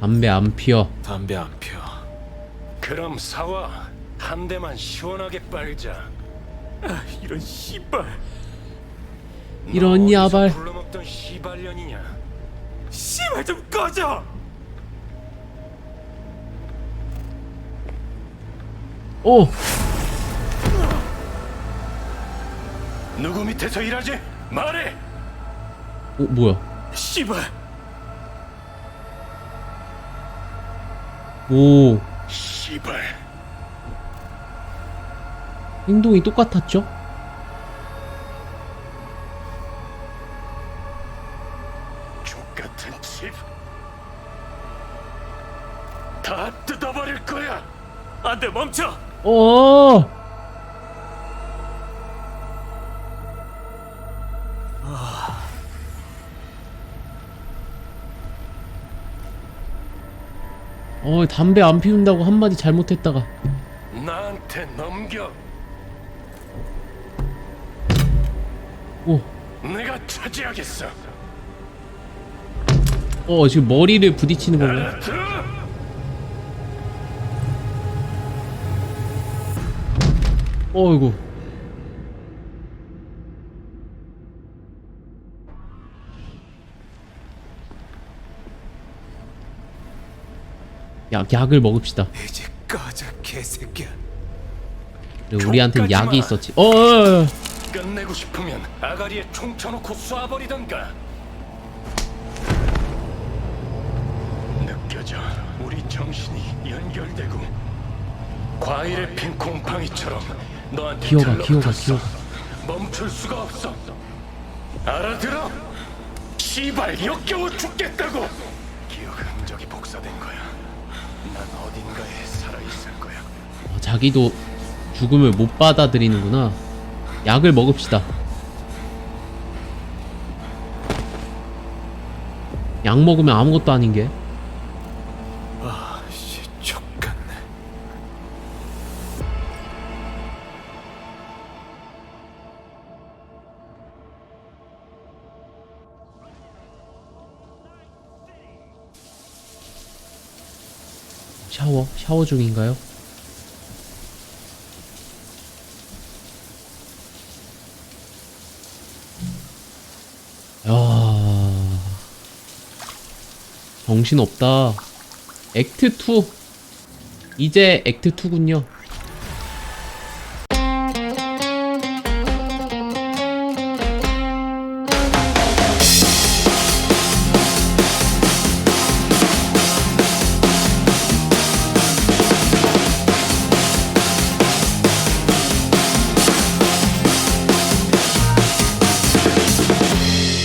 담배 안 피워. 담배 안 피워. 그럼 사와 한 대만 시원하게 빨자. 아, 이런 씨발. 이런 너 어디서 야발. 불러먹던 시발년이냐? 씨발 좀 꺼져. 오! 누구 밑에서 일하지? 말해. 오, 뭐야? 씨발. 오. 시발. 행동이 똑같았죠? 족같은 집. 다 뜯어버릴 거야. 안돼 멈춰. 어! 어, 담배 안 피운다고 한마디 잘못했다가. 나한테 넘겨. 오. 내가 차지하겠어. 어, 지금 머리를 부딪히는? 알아들어? 어이구. 약, 약을 먹읍시다. 이제 꺼져 개새끼야. 족가지 약이 마. 있었지. 어, 어, 어. 끝내고 싶으면 아가리에 총 쳐놓고 쏴버리던가. 느껴져. 우리 정신이 연결되고 과일에 핀 곰팡이처럼 너한테 기어가, 들러붙었어. 기어가, 멈출 수가 없어. 알아들어? 시발 역겨워 죽겠다고. 기억 흔적이 복사된 거야. 난 어딘가에 살아 있을 거야. 어, 자기도 죽음을 못 받아들이는구나. 약을 먹읍시다. 약 먹으면 아무것도 아닌 게. 샤워, 샤워 중인가요? 야, 정신 없다. 액트 2. 이제 액트 2군요.